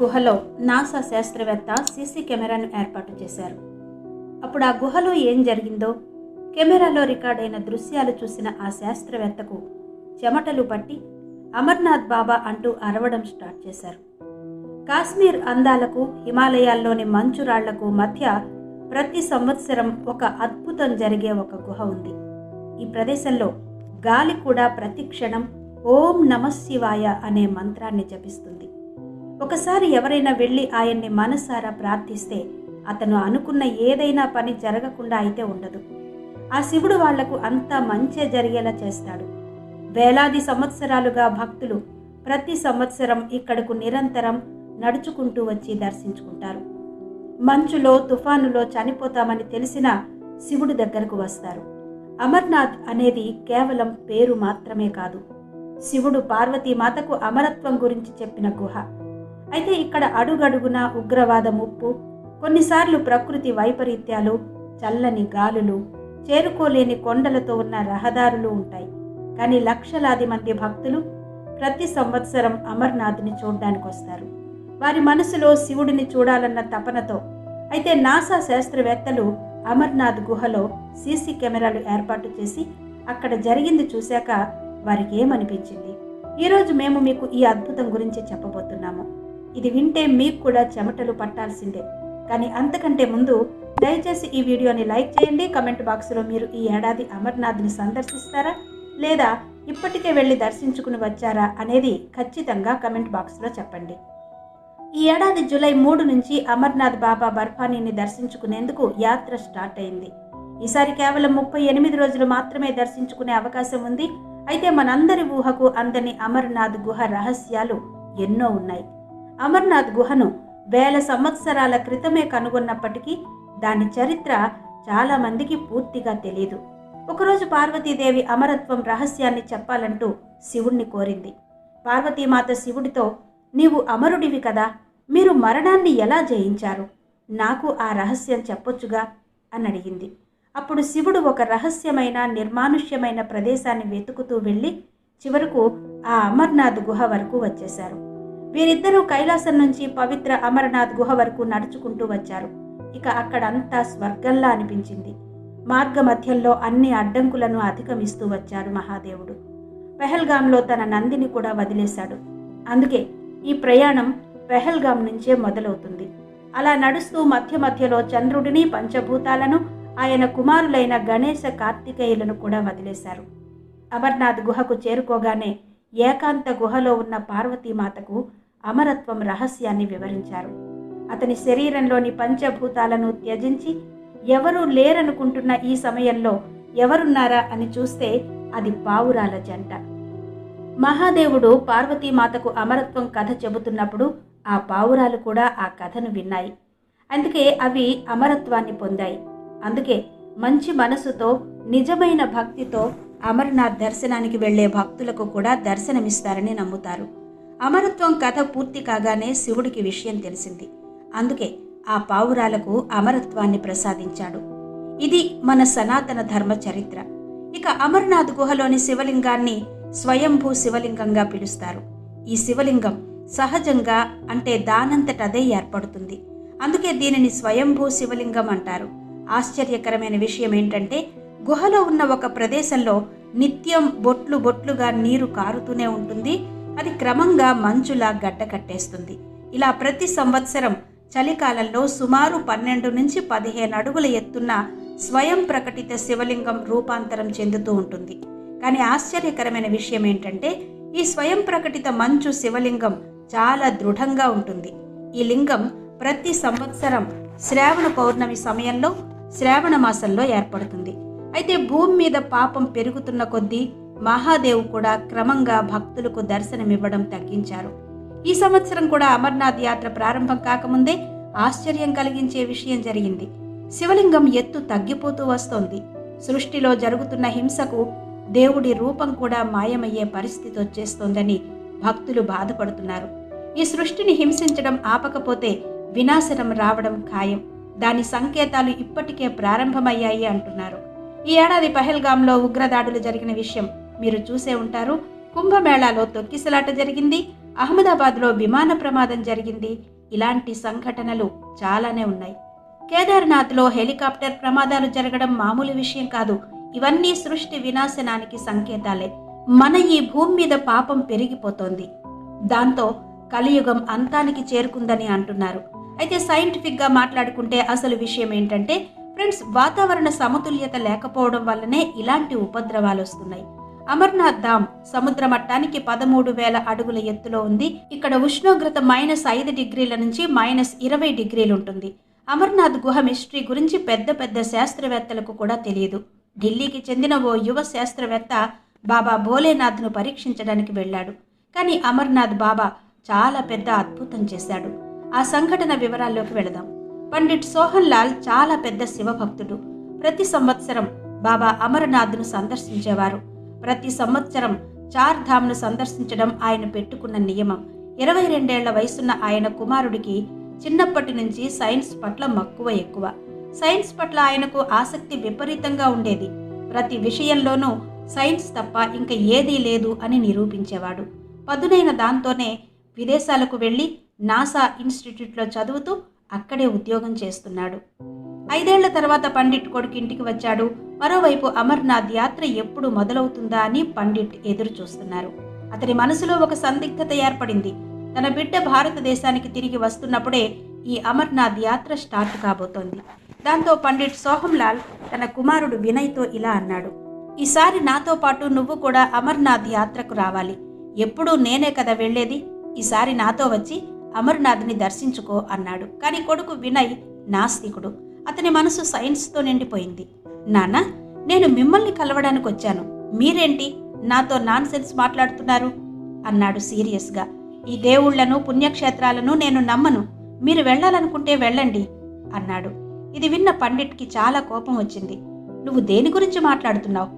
గుహలో నాసా శాస్త్రవేత్త సీసీ కెమెరాను ఏర్పాటు చేశారు. అప్పుడు ఆ గుహలో ఏం జరిగిందో కెమెరాలో రికార్డైన దృశ్యాలు చూసిన ఆ శాస్త్రవేత్తకు చెమటలు పట్టి అమర్నాథ్ బాబా అంటూ అరవడం స్టార్ట్ చేశారు. కాశ్మీర్ అందాలకు హిమాలయాల్లోని మంచురాళ్ళకు మధ్య ప్రతి సంవత్సరం ఒక అద్భుతం జరిగే ఒక గుహ ఉంది. ఈ ప్రదేశంలో గాలి కూడా ప్రతి క్షణం ఓం నమశివాయ అనే మంత్రాన్ని జపిస్తుంది. ఒకసారి ఎవరైనా వెళ్ళి ఆయన్ని మనసారా ప్రార్థిస్తే అతను అనుకున్న ఏదైనా పని జరగకుండా అయితే ఉండదు. ఆ శివుడు వాళ్ళకు అంతా మంచే జరిగేలా చేస్తాడు. వేలాది సంవత్సరాలుగా భక్తులు ప్రతి సంవత్సరం ఇక్కడకు నిరంతరం నడుచుకుంటూ వచ్చి దర్శించుకుంటారు. మంచులో తుఫానులో చనిపోతామని తెలిసిన శివుడి దగ్గరకు వస్తారు. అమర్నాథ్ అనేది కేవలం పేరు మాత్రమే కాదు. శివుడు పార్వతీమాతకు అమరత్వం గురించి చెప్పిన గుహ. అయితే ఇక్కడ అడుగడుగున ఉగ్రవాద ముప్పు కొన్నిసార్లు ప్రకృతి వైపరీత్యాలు చల్లని గాలులు చేరుకోలేని కొండలతో ఉన్న రహదారులు ఉంటాయి. కానీ లక్షలాది మంది భక్తులు ప్రతి సంవత్సరం అమర్నాథ్ని చూడ్డానికి వస్తారు వారి మనసులో శివుడిని చూడాలన్న తపనతో అయితే నాసా శాస్త్రవేత్తలు అమర్నాథ్ గుహలో సీసీ కెమెరాలు ఏర్పాటు చేసి అక్కడ జరిగింది చూశాక వారికి ఏమనిపించింది ఈరోజు మేము మీకు ఈ అద్భుతం గురించి చెప్పబోతున్నాము. ఇది వింటే మీకు కూడా చెమటలు పట్టాల్సిందే. కానీ అంతకంటే ముందు దయచేసి ఈ వీడియోని లైక్ చేయండి. కమెంట్ బాక్స్లో మీరు ఈ ఏడాది అమర్నాథ్ని సందర్శిస్తారా? లేదా ఇప్పటికే వెళ్ళి దర్శించుకుని వచ్చారా అనేది ఖచ్చితంగా కమెంట్ బాక్స్లో చెప్పండి. ఈ ఏడాది జూలై మూడు నుంచి అమర్నాథ్ బాబా బర్ఫానీని దర్శించుకునేందుకు యాత్ర స్టార్ట్ అయింది. ఈసారి కేవలం ముప్పై ఎనిమిది రోజులు మాత్రమే దర్శించుకునే అవకాశం ఉంది. అయితే మనందరి ఊహకు అందని అమర్నాథ్ గుహ రహస్యాలు ఎన్నో ఉన్నాయి. అమర్నాథ్ గుహను వేల సంవత్సరాల క్రితమే కనుగొన్నప్పటికీ దాని చరిత్ర చాలామందికి పూర్తిగా తెలియదు ఒకరోజు పార్వతీదేవి అమరత్వం రహస్యాన్ని చెప్పాలంటూ శివుణ్ణి కోరింది. పార్వతీమాత శివుడితో నీవు అమరుడివి కదా మీరు మరణాన్ని ఎలా జయించారు? నాకు ఆ రహస్యం చెప్పొచ్చుగా అని అడిగింది. అప్పుడు శివుడు ఒక రహస్యమైన నిర్మానుష్యమైన ప్రదేశాన్ని వెతుకుతూ వెళ్ళి చివరకు ఆ అమర్నాథ్ గుహ వరకు వచ్చేశారు. వీరిద్దరూ కైలాసం నుంచి పవిత్ర అమరనాథ్ గుహ వరకు నడుచుకుంటూ వచ్చారు. ఇక అక్కడంతా స్వర్గంలా అనిపించింది. మార్గ మధ్యంలో అన్ని అడ్డంకులను అధిగమిస్తూ వచ్చారు మహాదేవుడు. పెహల్గాంలో తన నందిని కూడా వదిలేశాడు. అందుకే ఈ ప్రయాణం పెహల్గాం నుంచే మొదలవుతుంది. అలా నడుస్తూ మధ్య మధ్యలో చంద్రుడిని పంచభూతాలను ఆయన కుమారులైన గణేశ కార్తికేయులను కూడా వదిలేశారు. అమర్నాథ్ గుహకు చేరుకోగానే ఏకాంత గుహలో ఉన్న పార్వతీమాతకు అమరత్వం రహస్యాన్ని వివరించారు. అతని శరీరంలోని పంచభూతాలను త్యజించి ఎవరూ లేరనుకుంటున్న ఈ సమయంలో ఎవరున్నారా అని చూస్తే అది పావురాల జంట. మహాదేవుడు పార్వతీమాతకు అమరత్వం కథ చెబుతున్నప్పుడు ఆ పావురాలు కూడా ఆ కథను విన్నాయి. అందుకే అవి అమరత్వాన్ని పొందాయి. అందుకే మంచి మనసుతో నిజమైన భక్తితో అమర్నాథ్ దర్శనానికి వెళ్ళే భక్తులకు కూడా దర్శనమిస్తారని నమ్ముతారు. అమరత్వం కథ పూర్తి కాగానే శివుడికి విషయం తెలిసింది. అందుకే ఆ పావురాలకు అమరత్వాన్ని ప్రసాదించాడు. ఇది మన సనాతన ధర్మ చరిత్ర. ఇక అమర్నాథ్ గుహలోని శివలింగాన్ని స్వయంభూ శివలింగంగా పిలుస్తారు. ఈ శివలింగం సహజంగా అంటే దానంతటదే ఏర్పడుతుంది. అందుకే దీనిని స్వయంభూ శివలింగం అంటారు. ఆశ్చర్యకరమైన విషయం ఏంటంటే గుహలో ఉన్న ఒక ప్రదేశంలో నిత్యం బొట్లు బొట్లుగా నీరు కారుతూనే ఉంటుంది. అది క్రమంగా మంచులా గడ్డ కట్టేస్తుంది. ఇలా ప్రతి సంవత్సరం చలికాలంలో సుమారు పన్నెండు నుంచి పదిహేను అడుగుల ఎత్తున్న స్వయం ప్రకటిత శివలింగం రూపాంతరం చెందుతూ ఉంటుంది. కానీ ఆశ్చర్యకరమైన విషయం ఏంటంటే ఈ స్వయం ప్రకటిత మంచు శివలింగం చాలా దృఢంగా ఉంటుంది. ఈ లింగం ప్రతి సంవత్సరం శ్రావణ పౌర్ణమి సమయంలో శ్రావణ మాసంలో ఏర్పడుతుంది. అయితే భూమి మీద పాపం పెరుగుతున్న కొద్దీ మహాదేవ్ కూడా క్రమంగా భక్తులకు దర్శనమివ్వడం తగ్గించారు. ఈ సంవత్సరం కూడా అమర్నాథ్ యాత్ర ప్రారంభం కాకముందే ఆశ్చర్యం కలిగించే విషయం జరిగింది. శివలింగం ఎత్తు తగ్గిపోతూ వస్తోంది. సృష్టిలో జరుగుతున్న హింసకు దేవుడి రూపం కూడా మాయమయ్యే పరిస్థితి వచ్చేస్తోందని భక్తులు బాధపడుతున్నారు. ఈ సృష్టిని హింసించడం ఆపకపోతే వినాశనం రావడం ఖాయం. దాని సంకేతాలు ఇప్పటికే ప్రారంభమయ్యాయి అంటున్నారు. ఈ ఏడాది పహల్గామ్లో ఉగ్రదాడులు జరిగిన విషయం మీరు చూసే ఉంటారు. కుంభమేళాలో తొక్కిసలాట జరిగింది. అహ్మదాబాద్లో విమాన ప్రమాదం జరిగింది. ఇలాంటి సంఘటనలు చాలానే ఉన్నాయి. కేదార్నాథ్లో హెలికాప్టర్ ప్రమాదాలు జరగడం మామూలు విషయం కాదు. ఇవన్నీ సృష్టి వినాశనానికి సంకేతాలే. మన ఈ భూమి మీద పాపం పెరిగిపోతోంది. దాంతో కలియుగం అంతానికి చేరుకుందని అంటున్నారు. అయితే సైంటిఫిక్గా మాట్లాడుకుంటే అసలు విషయం ఏంటంటే ఫ్రెండ్స్ వాతావరణ సమతుల్యత లేకపోవడం వల్లనే ఇలాంటి ఉపద్రవాలు వస్తున్నాయి. అమర్నాథ్ ధామ్ సముద్ర మట్టానికి పదమూడు వేల అడుగుల ఎత్తులో ఉంది. ఇక్కడ ఉష్ణోగ్రత మైనస్ ఐదు డిగ్రీల నుంచి మైనస్ ఇరవై డిగ్రీలు ఉంటుంది. అమర్నాథ్ గుహ మిస్టరీ గురించి పెద్ద పెద్ద శాస్త్రవేత్తలకు కూడా తెలియదు. ఢిల్లీకి చెందిన ఓ యువ శాస్త్రవేత్త బాబా భోలేనాథ్ను పరీక్షించడానికి వెళ్ళాడు. కానీ అమర్నాథ్ బాబా చాలా పెద్ద అద్భుతం చేశాడు. ఆ సంఘటన వివరాల్లోకి వెళదాం. పండిట్ సోహన్ లాల్ చాలా పెద్ద శివభక్తుడు. ప్రతి సంవత్సరం బాబా అమరనాథ్ను సందర్శించేవారు. ప్రతి సంవత్సరం చార్ధామ్ను సందర్శించడం ఆయన పెట్టుకున్న నియమం. ఇరవై రెండేళ్ళ వయసున్న ఆయన కుమారుడికి చిన్నప్పటి నుంచి సైన్స్ పట్ల మక్కువ ఎక్కువ. సైన్స్ పట్ల ఆయనకు ఆసక్తి విపరీతంగా ఉండేది. ప్రతి విషయంలోనూ సైన్స్ తప్ప ఇంకా ఏదీ లేదు అని నిరూపించేవాడు. పదునైన దాంతోనే విదేశాలకు వెళ్ళి నాసా ఇన్స్టిట్యూట్లో చదువుతూ అక్కడే ఉద్యోగం చేస్తున్నాడు. ఐదేళ్ళ తర్వాత పండిట్ కొడుకు ఇంటికి వచ్చాడు. మరోవైపు అమర్నాథ్ యాత్ర ఎప్పుడు మొదలవుతుందా అని పండిట్ ఎదురు చూస్తున్నారు. అతని మనసులో ఒక సందిగ్ధత ఏర్పడింది. తన బిడ్డ భారతదేశానికి తిరిగి వస్తున్నప్పుడే ఈ అమర్నాథ్ యాత్ర స్టార్ట్ కాబోతోంది. దాంతో పండిట్ సోహంలాల్ తన కుమారుడు వినయ్తో ఇలా అన్నాడు. ఈసారి నాతో పాటు నువ్వు కూడా అమర్నాథ్ యాత్రకు రావాలి. ఎప్పుడూ నేనే కదా వెళ్ళేది. ఈసారి నాతో వచ్చి అమర్నాథ్ని దర్శించుకో అన్నాడు. కానీ కొడుకు వినయ్ నాస్తికుడు. అతని మనసు సైన్స్తో నిండిపోయింది. నాన్న నేను మిమ్మల్ని కలవడానికి వచ్చాను. మీరేంటి నాతో నాన్ సెన్స్ మాట్లాడుతున్నారు? అన్నాడు సీరియస్గా. ఈ దేవుళ్ళను పుణ్యక్షేత్రాలను నేను నమ్మను. మీరు వెళ్ళాలనుకుంటే వెళ్ళండి అన్నాడు. ఇది విన్న పండిట్కి చాలా కోపం వచ్చింది. నువ్వు దేని గురించి మాట్లాడుతున్నావు?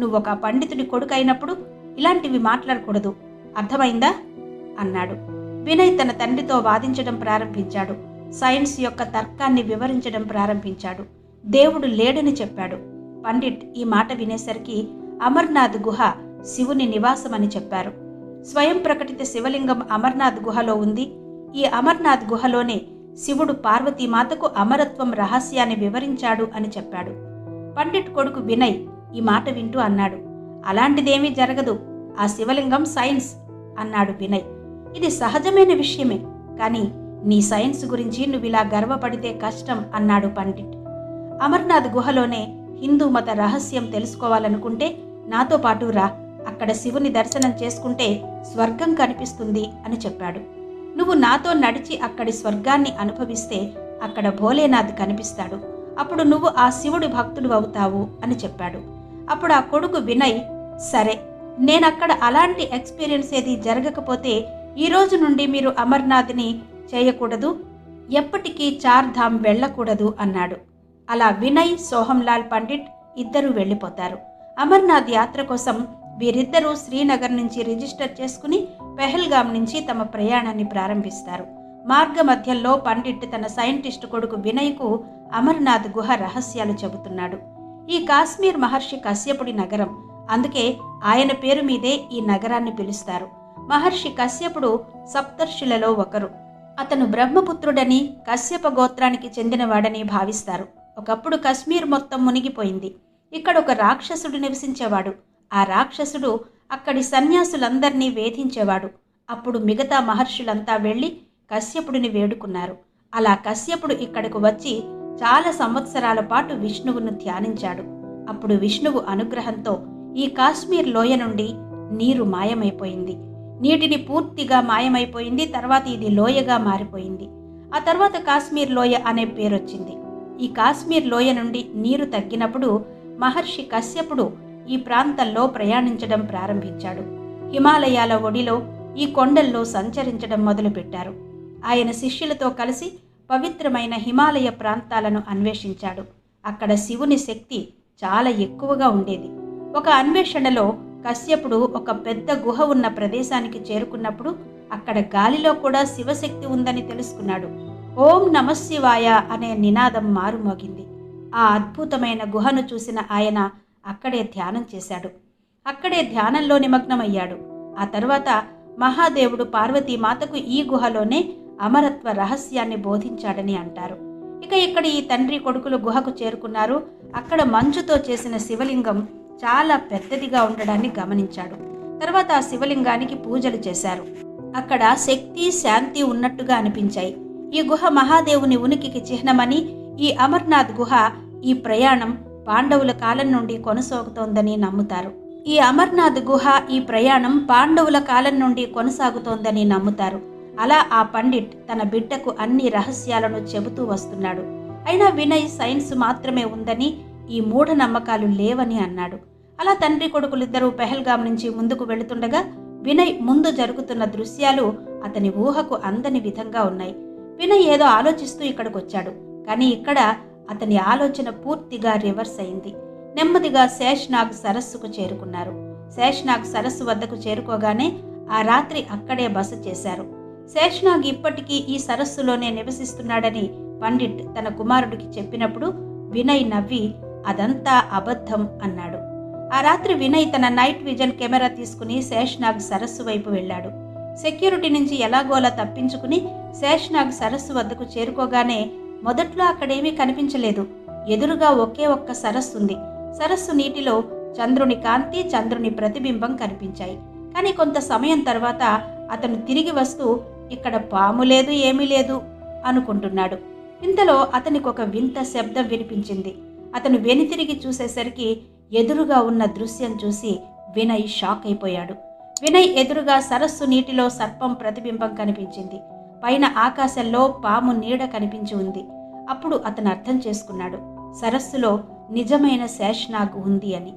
నువ్వు ఒక పండితుడి కొడుకు అయినప్పుడు ఇలాంటివి మాట్లాడకూడదు. అర్థమైందా? అన్నాడు. వినయ్ తన తండ్రితో వాదించడం ప్రారంభించాడు. సైన్స్ యొక్క తర్కాన్ని వివరించడం ప్రారంభించాడు. దేవుడు లేడని చెప్పాడు. పండిట్ ఈ మాట వినేసరికి అమర్నాథ్ గుహ శివుని నివాసమని చెప్పారు. స్వయం ప్రకటిత శివలింగం అమర్నాథ్ గుహలో ఉంది. ఈ అమర్నాథ్ గుహలోనే శివుడు పార్వతీమాతకు అమరత్వం రహస్యాన్ని వివరించాడు అని చెప్పాడు. పండిట్ కొడుకు వినయ్ ఈ మాట వింటూ అన్నాడు. అలాంటిదేమీ జరగదు. ఆ శివలింగం సైన్స్ అన్నాడు వినయ్. ఇది సహజమైన విషయమే కానీ నీ సైన్స్ గురించి నువ్విలా గర్వపడితే కష్టం అన్నాడు పండిట్. అమర్నాథ్ గుహలోనే హిందూ మత రహస్యం తెలుసుకోవాలనుకుంటే నాతో పాటు రా అక్కడ శివుని దర్శనం చేసుకుంటే స్వర్గం కనిపిస్తుంది అని చెప్పాడు. నువ్వు నాతో నడిచి అక్కడి స్వర్గాన్ని అనుభవిస్తే అక్కడ భోలేనాథ్ కనిపిస్తాడు. అప్పుడు నువ్వు ఆ శివుడి భక్తుడు అవుతావు అని చెప్పాడు. అప్పుడు ఆ కొడుకు వినయ్ సరే నేనక్కడ అలాంటి ఎక్స్పీరియన్స్ ఏది జరగకపోతే ఈ రోజు నుండి మీరు అమర్నాథ్ని చేయకూడదు ఎప్పటికీ చార్ధామ్ వెళ్ళకూడదు అన్నాడు. అలా వినయ్ సోహంలాల్ పండిట్ ఇద్దరూ వెళ్ళిపోతారు. అమర్నాథ్ యాత్ర కోసం వీరిద్దరూ శ్రీనగర్ నుంచి రిజిస్టర్ చేసుకుని పెహల్గాం నుంచి తమ ప్రయాణాన్ని ప్రారంభిస్తారు. మార్గ మధ్యంలో పండిట్ తన సైంటిస్ట్ కొడుకు వినయ్కు అమర్నాథ్ గుహ రహస్యాలు చెబుతున్నాడు. ఈ కాశ్మీర్ మహర్షి కశ్యపుడి నగరం అందుకే ఆయన పేరు మీదే ఈ నగరాన్ని పిలుస్తారు. మహర్షి కశ్యపుడు సప్తర్షులలో ఒకరు. అతను బ్రహ్మపుత్రుడని కశ్యప గోత్రానికి చెందినవాడని భావిస్తారు. ఒకప్పుడు కశ్మీర్ మొత్తం మునిగిపోయింది. ఇక్కడ ఒక రాక్షసుడు నివసించేవాడు. ఆ రాక్షసుడు అక్కడి సన్యాసులందరినీ వేధించేవాడు. అప్పుడు మిగతా మహర్షులంతా వెళ్ళి కశ్యపుడిని వేడుకున్నారు. అలా కశ్యపుడు ఇక్కడకు వచ్చి చాలా సంవత్సరాల పాటు విష్ణువును ధ్యానించాడు. అప్పుడు విష్ణువు అనుగ్రహంతో ఈ కాశ్మీర్ లోయ నుండి నీరు మాయమైపోయింది. నీటిని పూర్తిగా మాయమైపోయింది తర్వాత ఇది లోయగా మారిపోయింది. ఆ తర్వాత కాశ్మీర్ లోయ అనే పేరొచ్చింది. ఈ కాశ్మీర్ లోయ నుండి నీరు తగ్గినప్పుడు మహర్షి కశ్యపుడు ఈ ప్రాంతంలో ప్రయాణించడం ప్రారంభించాడు. హిమాలయాల ఒడిలో ఈ కొండల్లో సంచరించడం మొదలుపెట్టారు. ఆయన శిష్యులతో కలిసి పవిత్రమైన హిమాలయ ప్రాంతాలను అన్వేషించాడు. అక్కడ శివుని శక్తి చాలా ఎక్కువగా ఉండేది. ఒక అన్వేషణలో కశ్యపుడు ఒక పెద్ద గుహ ఉన్న ప్రదేశానికి చేరుకున్నప్పుడు అక్కడ గాలిలో కూడా శివశక్తి ఉందని తెలుసుకున్నాడు. ఓం నమశివాయ అనే నినాదం మారుమోగింది. ఆ అద్భుతమైన గుహను చూసిన ఆయన అక్కడే ధ్యానం చేశాడు. అక్కడే ధ్యానంలో నిమగ్నమయ్యాడు. ఆ తర్వాత మహాదేవుడు పార్వతీమాతకు ఈ గుహలోనే అమరత్వ రహస్యాన్ని బోధించాడని అంటారు. ఇక ఇక్కడ ఈ తండ్రి కొడుకులు గుహకు చేరుకున్నారు. అక్కడ మంచుతో చేసిన శివలింగం చాలా పెద్దదిగా ఉండడాన్ని గమనించాడు. తర్వాత ఆ శివలింగానికి పూజలు చేశారు. అక్కడ శక్తి శాంతి ఉన్నట్టుగా అనిపించాయి. ఈ గుహ మహాదేవుని ఉనికికి చిహ్నమని ఈ అమర్నాథ్ గుహ ఈ ప్రయాణం పాండవుల కాలం నుండి కొనసాగుతోందని నమ్ముతారు. ఈ అమర్నాథ్ గుహ ఈ ప్రయాణం పాండవుల కాలం నుండి కొనసాగుతోందని నమ్ముతారు. అలా ఆ పండిట్ తన బిడ్డకు అన్ని రహస్యాలను చెబుతూ వస్తున్నాడు. అయినా వినయ్ సైన్స్ మాత్రమే ఉందని ఈ మూఢనమ్మకాలు లేవని అన్నాడు. అలా తండ్రి కొడుకులిద్దరూ పెహల్గాం నుంచి ముందుకు వెళుతుండగా వినయ్ ముందు జరుగుతున్న దృశ్యాలు అతని ఊహకు అందని విధంగా ఉన్నాయి. వినయ్ ఏదో ఆలోచిస్తూ ఇక్కడికొచ్చాడు. కానీ ఇక్కడ అతని ఆలోచన పూర్తిగా రివర్స్ అయింది. నెమ్మదిగా శేష్నాగ్ సరస్సుకు చేరుకున్నారు. శేష్నాగ్ సరస్సు వద్దకు చేరుకోగానే ఆ రాత్రి అక్కడే బస చేశారు. శేష్నాగ్ ఇప్పటికీ ఈ సరస్సులోనే నివసిస్తున్నాడని పండిట్ తన కుమారుడికి చెప్పినప్పుడు వినయ్ నవ్వి అదంతా అబద్ధం అన్నాడు. ఆ రాత్రి వినయ్ తన నైట్ విజన్ కెమెరా తీసుకుని శేష్నాగ్ సరస్సు వైపు వెళ్ళాడు. సెక్యూరిటీ నుంచి ఎలాగోలా తప్పించుకుని శేష్నాగ్ సరస్సు వద్దకు చేరుకోగానే మొదట్లో అక్కడేమీ కనిపించలేదు. ఎదురుగా ఒకే ఒక్క సరస్సు ఉంది. సరస్సు నీటిలో చంద్రుని కాంతి చంద్రుని ప్రతిబింబం కనిపించాయి. కానీ కొంత సమయం తర్వాత అతను తిరిగి వస్తూ ఇక్కడ పాము లేదు ఏమీ లేదు అనుకుంటున్నాడు. ఇంతలో అతనికి ఒక వింత శబ్దం వినిపించింది. అతను వెనుతిరిగి చూసేసరికి ఎదురుగా ఉన్న దృశ్యం చూసి వినయ్ షాక్ అయిపోయాడు. వినయ్ ఎదురుగా సరస్సు నీటిలో సర్పం ప్రతిబింబం కనిపించింది. పైన ఆకాశంలో పాము నీడ కనిపించి ఉంది. అప్పుడు అతను అర్థం చేసుకున్నాడు. సరస్సులో నిజమైన శేషనాగ్ ఉంది అని.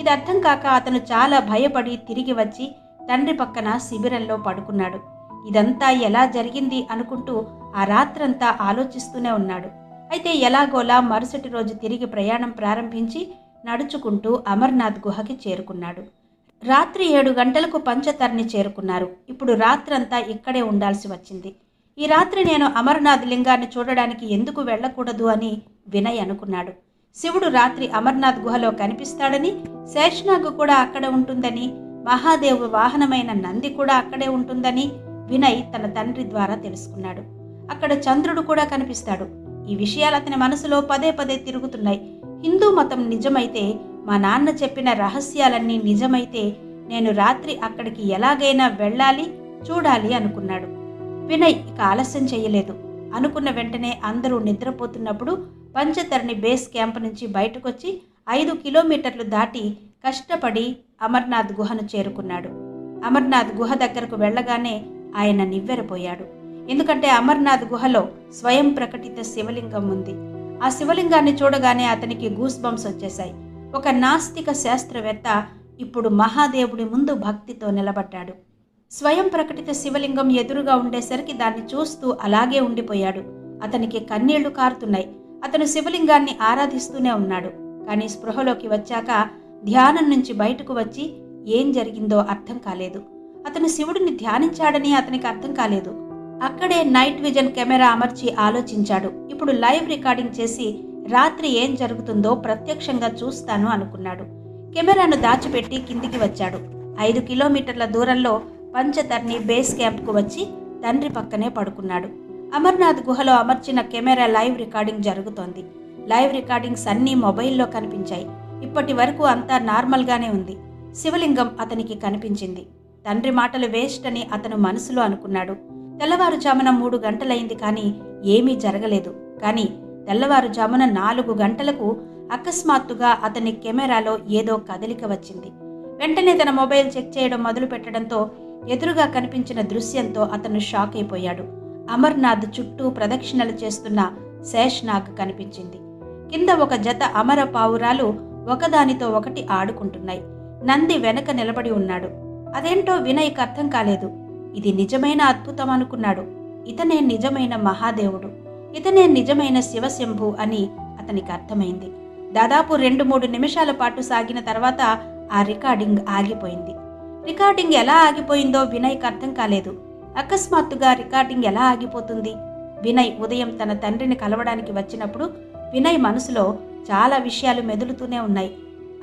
ఇది అర్థం కాక అతను చాలా భయపడి తిరిగి వచ్చి తండ్రి పక్కన శిబిరంలో పడుకున్నాడు. ఇదంతా ఎలా జరిగింది అనుకుంటూ ఆ రాత్రంతా ఆలోచిస్తూనే ఉన్నాడు. అయితే ఎలాగోలా మరుసటి రోజు తిరిగి ప్రయాణం ప్రారంభించి నడుచుకుంటూ అమర్నాథ్ గుహకి చేరుకున్నాడు. రాత్రి ఏడు గంటలకు పంచతర్ని చేరుకున్నారు. ఇప్పుడు రాత్రంతా ఇక్కడే ఉండాల్సి వచ్చింది. ఈ రాత్రి నేను అమర్నాథ్ లింగాన్ని చూడడానికి ఎందుకు వెళ్ళకూడదు అని వినయ్ అనుకున్నాడు. శివుడు రాత్రి అమర్నాథ్ గుహలో కనిపిస్తాడని శేషనాగ్ కూడా అక్కడ ఉంటుందని మహాదేవు వాహనమైన నంది కూడా అక్కడే ఉంటుందని వినయ్ తన తండ్రి ద్వారా తెలుసుకున్నాడు. అక్కడ చంద్రుడు కూడా కనిపిస్తాడు. ఈ విషయాలు అతని మనసులో పదే పదే తిరుగుతున్నాయి. హిందూ మతం నిజమైతే మా నాన్న చెప్పిన రహస్యాలన్నీ నిజమైతే నేను రాత్రి అక్కడికి ఎలాగైనా వెళ్ళాలి చూడాలి అనుకున్నాడు. వినయ్ ఇక ఆలస్యం చేయలేదు. అనుకున్న వెంటనే అందరూ నిద్రపోతున్నప్పుడు పంచతరణి బేస్ క్యాంప్ నుంచి బయటకొచ్చి ఐదు కిలోమీటర్లు దాటి కష్టపడి అమర్నాథ్ గుహను చేరుకున్నాడు. అమర్నాథ్ గుహ దగ్గరకు వెళ్ళగానే ఆయన నివ్వెరపోయాడు. ఎందుకంటే అమర్నాథ్ గుహలో స్వయం ప్రకటిత శివలింగం ఉంది. ఆ శివలింగాన్ని చూడగానే అతనికి గూస్ బంప్స్ వచ్చేశాయి. ఒక నాస్తిక శాస్త్రవేత్త ఇప్పుడు మహాదేవుడి ముందు భక్తితో నిలబడ్డాడు. స్వయం ప్రకటిత శివలింగం ఎదురుగా ఉండేసరికి దాన్ని చూస్తూ అలాగే ఉండిపోయాడు. అతనికి కన్నీళ్ళు కారుతున్నాయి. అతను శివలింగాన్ని ఆరాధిస్తూనే ఉన్నాడు. కానీ స్పృహలోకి వచ్చాక ధ్యానం నుంచి బయటకు వచ్చి ఏం జరిగిందో అర్థం కాలేదు. అతను శివుడిని ధ్యానించాడని అతనికి అర్థం కాలేదు. అక్కడే నైట్ విజన్ కెమెరా అమర్చి ఆలోచించాడు. ఇప్పుడు లైవ్ రికార్డింగ్ చేసి రాత్రి ఏం జరుగుతుందో ప్రత్యక్షంగా చూస్తాను అనుకున్నాడు. కెమెరాను దాచిపెట్టి కిందికి వచ్చాడు. ఐదు కిలోమీటర్ల దూరంలో పంచతర్ని బేస్ క్యాంప్కు వచ్చి తండ్రి పక్కనే పడుకున్నాడు. అమర్నాథ్ గుహలో అమర్చిన కెమెరా లైవ్ రికార్డింగ్ జరుగుతోంది. లైవ్ రికార్డింగ్స్ అన్నీ మొబైల్లో కనిపించాయి. ఇప్పటి వరకు అంతా నార్మల్గానే ఉంది. శివలింగం అతనికి కనిపించింది. తండ్రి మాటలు వేస్ట్ అని అతను మనసులో అనుకున్నాడు. తెల్లవారుజామున మూడు గంటలైంది కానీ ఏమీ జరగలేదు. కానీ తెల్లవారుజామున నాలుగు గంటలకు అకస్మాత్తుగా అతని కెమెరాలో ఏదో కదలిక వచ్చింది. వెంటనే తన మొబైల్ చెక్ చేయడం మొదలు పెట్టడంతో ఎదురుగా కనిపించిన దృశ్యంతో అతను షాక్ అయిపోయాడు. అమర్నాథ్ చుట్టూ ప్రదక్షిణలు చేస్తున్న శేష్నాగ్ కనిపించింది. కింద ఒక జత అమర పావురాలు ఒకదానితో ఒకటి ఆడుకుంటున్నాయి. నంది వెనక నిలబడి ఉన్నాడు. అదేంటో వినయ్కి అర్థం కాలేదు. ఇది నిజమైన అద్భుతం అనుకున్నాడు ఇతనే నిజమైన మహాదేవుడు. ఇతనే నిజమైన శివశంభు అని అతనికి అర్థమైంది. దాదాపు రెండు మూడు నిమిషాల పాటు సాగిన తర్వాత ఆ రికార్డింగ్ ఆగిపోయింది. రికార్డింగ్ ఎలా ఆగిపోయిందో వినయ్కి అర్థం కాలేదు. అకస్మాత్తుగా రికార్డింగ్ ఎలా ఆగిపోతుంది? వినయ్ ఉదయం తన తండ్రిని కలవడానికి వచ్చినప్పుడు వినయ్ మనసులో చాలా విషయాలు మెదులుతూనే ఉన్నాయి.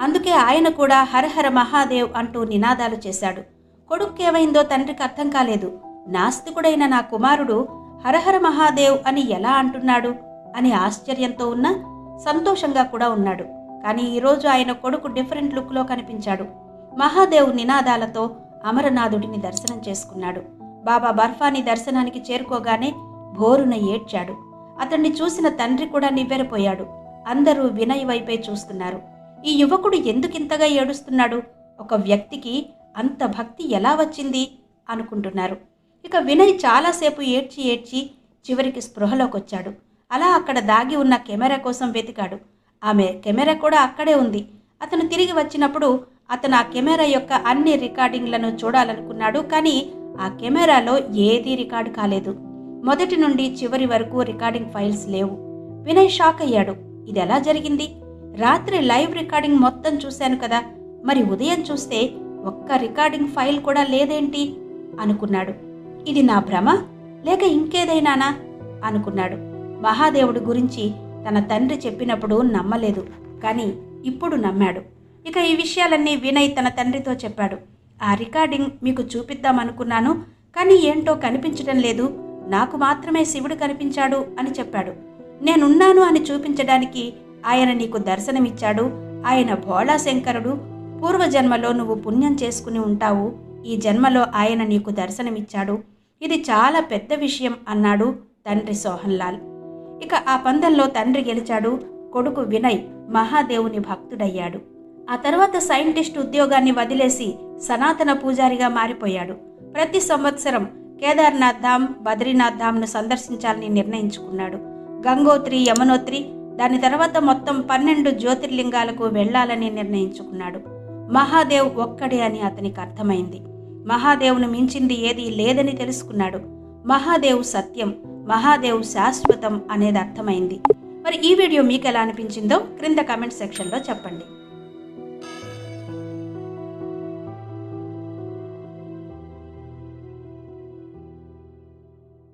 అందుకే ఆయన కూడా హరహర మహాదేవ్ అంటూ నినాదాలు చేశాడు. కొడుక్కేమైందో తండ్రికి అర్థం కాలేదు. నాస్తికుడైన నా కుమారుడు హరహర మహాదేవ్ అని ఎలా అంటున్నాడు? అని ఆశ్చర్యంతో ఉన్న సంతోషంగా కూడా ఉన్నాడు. కానీ ఈరోజు ఆయన కొడుకు డిఫరెంట్ లుక్లో కనిపించాడు. మహాదేవ్ నినాదాలతో అమరనాథుడిని దర్శనం చేసుకున్నాడు. బాబా బర్ఫాని దర్శనానికి చేరుకోగానే భోరున ఏడ్చాడు. అతన్ని చూసిన తండ్రి కూడా నివ్వెరపోయాడు. అందరూ వినయ్ వైపే చూస్తున్నారు. ఈ యువకుడు ఎందుకింతగా ఏడుస్తున్నాడు? ఒక వ్యక్తికి అంత భక్తి ఎలా వచ్చింది? అనుకుంటున్నారు. ఇక వినయ్ చాలాసేపు ఏడ్చి ఏడ్చి చివరికి స్పృహలోకి వచ్చాడు అలా అక్కడ దాగి ఉన్న కెమెరా కోసం వెతికాడు. ఆమె కెమెరా కూడా అక్కడే ఉంది. అతను తిరిగి వచ్చినప్పుడు అతను ఆ కెమెరా యొక్క అన్ని రికార్డింగ్లను చూడాలనుకున్నాడు కానీ ఆ కెమెరాలో ఏదీ రికార్డు కాలేదు. మొదటి నుండి చివరి వరకు రికార్డింగ్ ఫైల్స్ లేవు. వినయ్ షాక్ అయ్యాడు. ఇది ఎలా జరిగింది? రాత్రి లైవ్ రికార్డింగ్ మొత్తం చూశాను కదా. మరి ఉదయం చూస్తే ఒక్క రికార్డింగ్ ఫైల్ కూడా లేదేంటి? అనుకున్నాడు. ఇది నా భ్రమ లేక ఇంకేదైనానా? అనుకున్నాడు. మహాదేవుడి గురించి తన తండ్రి చెప్పినప్పుడు నమ్మలేదు కానీ ఇప్పుడు నమ్మాడు. ఇక ఈ విషయాలన్నీ వినయ్ తన తండ్రితో చెప్పాడు. ఆ రికార్డింగ్ మీకు చూపిద్దామనుకున్నాను కానీ ఏంటో కనిపించడం లేదు. నాకు మాత్రమే శివుడు కనిపించాడు అని చెప్పాడు. నేనున్నాను అని చూపించడానికి ఆయన నీకు దర్శనమిచ్చాడు. ఆయన భోళా శంకరుడు పూర్వజన్మలో నువ్వు పుణ్యం చేసుకుని ఉంటావు. ఈ జన్మలో ఆయన నీకు దర్శనమిచ్చాడు. ఇది చాలా పెద్ద విషయం అన్నాడు తండ్రి సోహన్లాల్. ఇక ఆ పందెంలో తండ్రి గెలిచాడు. కొడుకు వినయ్ మహాదేవుని భక్తుడయ్యాడు. ఆ తర్వాత సైంటిస్ట్ ఉద్యోగాన్ని వదిలేసి సనాతన పూజారిగా మారిపోయాడు. ప్రతి సంవత్సరం కేదార్నాథ్ ధామ్ బద్రీనాథ్ ధామ్ను సందర్శించాలని నిర్ణయించుకున్నాడు. గంగోత్రి యమునోత్రి దాని తర్వాత మొత్తం పన్నెండు జ్యోతిర్లింగాలకు వెళ్ళాలని నిర్ణయించుకున్నాడు. మహాదేవ్ ఒక్కడే అని అతనికి అర్థమైంది. మహాదేవ్ను మించింది ఏదీ లేదని తెలుసుకున్నాడు. మహాదేవ్ సత్యం మహాదేవ్ శాశ్వతం అనేది అర్థమైంది. మరి ఈ వీడియో మీకు ఎలా అనిపించిందో క్రింద కమెంట్ సెక్షన్లో చెప్పండి.